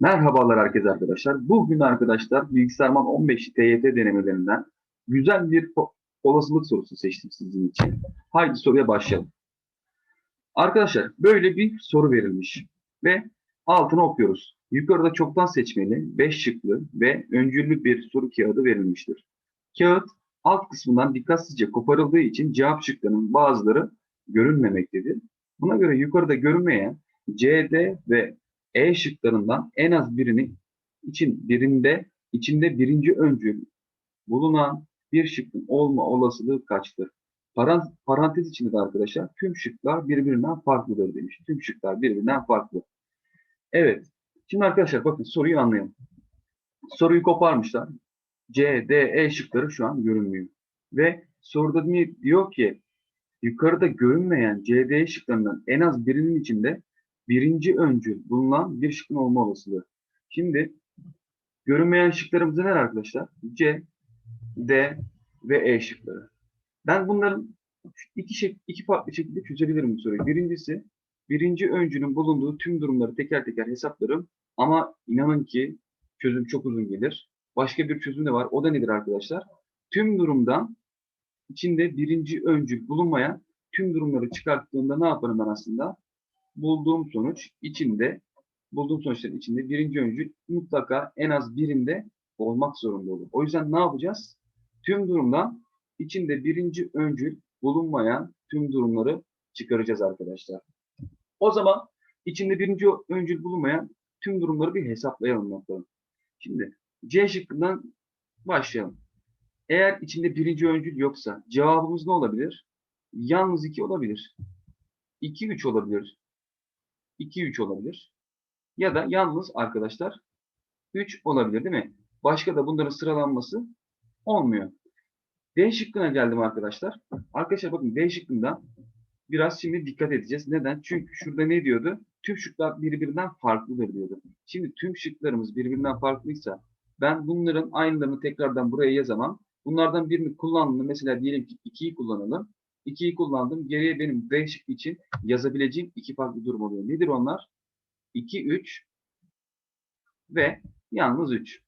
Merhabalar herkese arkadaşlar. Bugün arkadaşlar Bilgisayarman 15 TYT denemelerinden güzel bir olasılık sorusu seçtim sizin için. Haydi soruya başlayalım. Arkadaşlar böyle bir soru verilmiş ve altını okuyoruz. Yukarıda çoktan seçmeli 5 şıklı ve öncüllü bir soru kağıdı verilmiştir. Kağıt alt kısmından dikkatsizce koparıldığı için cevap şıklarının bazıları görünmemektedir. Buna göre yukarıda görünmeyen C, D ve e şıklarından en az birini için birinde içinde birinci öncül bulunan bir şıkkın olma olasılığı kaçtır? Paran- Parantez içinde de arkadaşlar tüm şıklar birbirinden farklıdır demiş. Tüm şıklar birbirinden farklı. Evet. Şimdi arkadaşlar bakın soruyu anlayalım. Soruyu koparmışlar. C, D, E şıkları şu an görünmüyor. Ve soruda diyor ki yukarıda görünmeyen C, D şıklarından en az birinin içinde birinci öncül bulunan bir şıkkın olma olasılığı. Şimdi görünmeyen şıklarımız neler arkadaşlar? C, D ve E şıkları. Ben bunların iki, şek iki farklı şekilde çözebilirim bu soruyu. Birincisi, birinci öncülün bulunduğu tüm durumları teker teker hesaplarım. Ama inanın ki çözüm çok uzun gelir. Başka bir çözüm de var. O da nedir arkadaşlar? Tüm durumdan içinde birinci öncül bulunmayan tüm durumları çıkarttığımda ne yaparım ben aslında? Bulduğum sonuç içinde bulduğum sonuçların içinde birinci öncül mutlaka en az birinde olmak zorunda olur. O yüzden ne yapacağız? Tüm durumdan içinde birinci öncül bulunmayan tüm durumları çıkaracağız arkadaşlar. O zaman içinde birinci öncül bulunmayan tüm durumları bir hesaplayalım bakalım. Şimdi C şıkkından başlayalım. Eğer içinde birinci öncül yoksa cevabımız ne olabilir? Yalnız 2 olabilir. 2 3 olabilir. 2-3 olabilir. Ya da yalnız arkadaşlar 3 olabilir değil mi? Başka da bunların sıralanması olmuyor. D şıkkına geldim arkadaşlar. Arkadaşlar bakın D şıkkından biraz şimdi dikkat edeceğiz. Neden? Çünkü şurada ne diyordu? Tüm şıklar birbirinden farklıdır diyordu. Şimdi tüm şıklarımız birbirinden farklıysa ben bunların aynılarını tekrardan buraya yazamam. Bunlardan birini kullandım. Mesela diyelim ki 2'yi kullanalım. 2'yi kullandım. Geriye benim D şıkkı için yazabileceğim iki farklı durum oluyor. Nedir onlar? 2, 3 ve yalnız 3.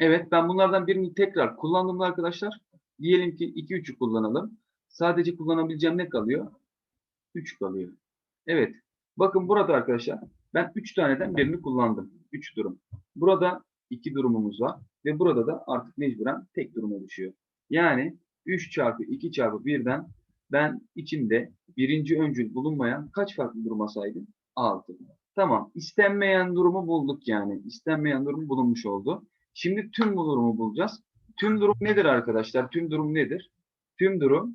Evet ben bunlardan birini tekrar kullandım arkadaşlar. Diyelim ki 2, 3'ü kullanalım. Sadece kullanabileceğim ne kalıyor? 3 kalıyor. Evet. Bakın burada arkadaşlar ben 3 taneden birini kullandım. 3 durum. Burada 2 durumumuz var. Ve burada da artık mecburen tek duruma düşüyor. Yani 3 çarpı 2 çarpı 1'den ben içinde birinci öncül bulunmayan kaç farklı duruma sahibim? 6. Tamam. İstenmeyen durumu bulduk yani. İstenmeyen durum bulunmuş oldu. Şimdi tüm bu durumu bulacağız. Tüm durum nedir arkadaşlar? Tüm durum nedir? Tüm durum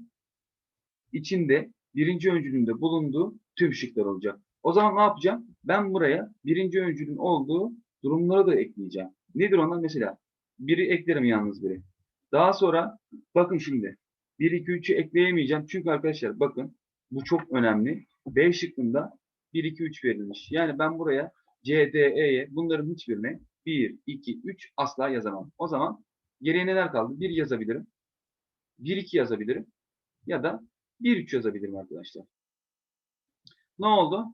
içinde birinci öncülünde bulunduğu tüm şıklar olacak. O zaman ne yapacağım? Ben buraya birinci öncülün olduğu durumları da ekleyeceğim. Nedir onlar? Mesela biri eklerim yalnız biri. Daha sonra bakın şimdi 1, 2, 3'ü ekleyemeyeceğim. Çünkü arkadaşlar bakın bu çok önemli. B şıkkında 1, 2, 3 verilmiş. Yani ben buraya C, D, E'ye bunların hiçbirine 1, 2, 3 asla yazamam. O zaman geriye neler kaldı? 1 yazabilirim. 1, 2 yazabilirim. Ya da 1, 3 yazabilirim arkadaşlar. Ne oldu?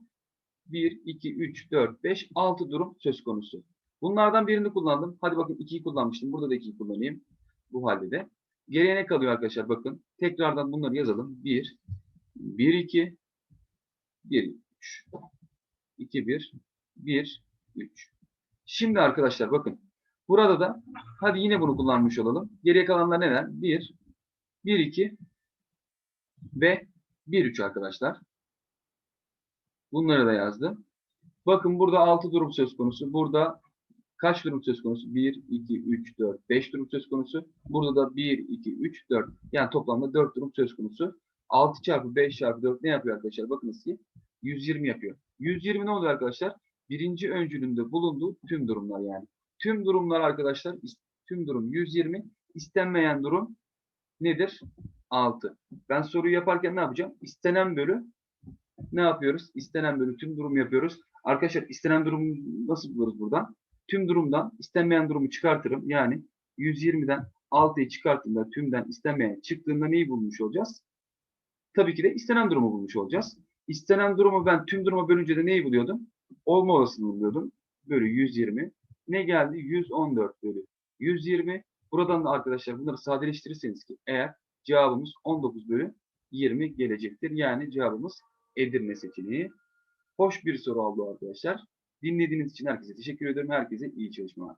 1, 2, 3, 4, 5, 6 durum söz konusu. Bunlardan birini kullandım. Hadi bakın 2'yi kullanmıştım. Burada da 2'yi kullanayım. Bu halde de. Geriye ne kalıyor arkadaşlar? Bakın. Tekrardan bunları yazalım. 1, 1, 2, 1, 3, 2, 1, 1, 3. Şimdi arkadaşlar bakın. Burada da hadi yine bunu kullanmış olalım. Geriye kalanlar neler? 1, 1, 2 ve 1, 3 arkadaşlar. Bunları da yazdım. Bakın burada 6 durum söz konusu. Burada kaç durum söz konusu? 1, 2, 3, 4, 5 durum söz konusu. Burada da 1, 2, 3, 4. Yani toplamda 4 durum söz konusu. 6 çarpı 5 çarpı 4 ne yapıyor arkadaşlar? Bakınız ki 120 yapıyor. 120 ne oluyor arkadaşlar? Birinci öncülünde bulunduğu tüm durumlar yani. Tüm durumlar arkadaşlar, tüm durum 120. İstenmeyen durum nedir? 6. Ben soruyu yaparken ne yapacağım? İstenen bölü ne yapıyoruz? İstenen bölü tüm durum yapıyoruz. Arkadaşlar istenen durumu nasıl buluruz buradan? Tüm durumdan istenmeyen durumu çıkartırım. Yani 120'den 6'yı çıkarttığımda tümden istenmeyen çıktığında neyi bulmuş olacağız? Tabii ki de istenen durumu bulmuş olacağız. İstenen durumu ben tüm duruma bölünce de neyi buluyordum? Olma olasılığını buluyordum. bölü 120. Ne geldi? 114 bölü 120. Buradan da arkadaşlar bunları sadeleştirirseniz ki eğer cevabımız 19 bölü 20 gelecektir. Yani cevabımız Edirne seçeneği. Hoş bir soru oldu arkadaşlar. Dinlediğiniz için herkese teşekkür ederim. Herkese iyi çalışmalar.